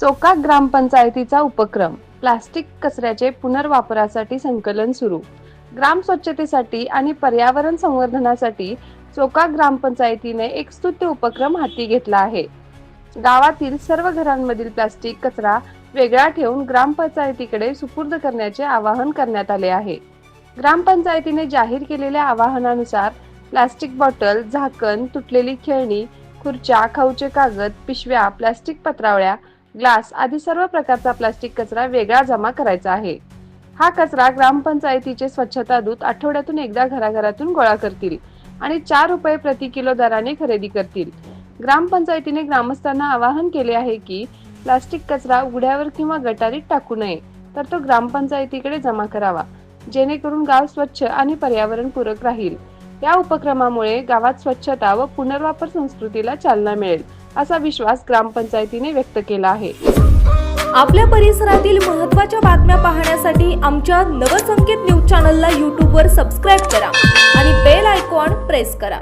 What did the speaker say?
चोका ग्रामपंचायतीचा उपक्रम. प्लास्टिक कचऱ्याचे पुनर्वापरासाठी संकलन सुरू. ग्राम स्वच्छतेसाठी आणि पर्यावरण संवर्धनासाठी चोका ग्रामपंचायतीने एक स्तुत्य उपक्रम हाती घेतला आहे. गावातील सर्व घरांमधील प्लास्टिक कचरा वेगळा ठेवून ग्रामपंचायतीकडे सुपूर्द करण्याचे आवाहन करण्यात आले आहे. ग्रामपंचायतीने जाहीर केलेल्या आवाहनानुसार प्लास्टिक बॉटल झाकण तुटलेली खेळणी खुर्च्या खाऊचे कागद पिशव्या प्लास्टिक पत्रावळ्या ग्लास आदी सर्व प्रकारचा प्लास्टिक कचरा वेगळा जमा करायचा आहे. हा कचरा ग्रामपंचायतीचे स्वच्छता दूत आठवड्यातून एकदा घराघरातून गोळा करतील आणि चार रुपये प्रति किलो दराने खरेदी करतील. ग्रामपंचायतीने ग्रामस्थांना आवाहन केले आहे की प्लास्टिक कचरा उघड्यावर किंवा गटारीत टाकू नये तर तो ग्रामपंचायतीकडे जमा करावा. जेणेकरून गाव स्वच्छ आणि पर्यावरणपूरक राहील. या उपक्रमामुळे गावात स्वच्छता व पुनर्वापर संस्कृतीला चालना मिळेल असा विश्वास ग्रामपंचायतीने व्यक्त केला आहे. आपल्या परिसरातील महत्त्वाच्या बातम्या पाहण्यासाठी आमच्या नवसंकेत न्यूज चॅनलला यूट्यूबवर सबस्क्राईब करा आणि बेल आयकॉन प्रेस करा.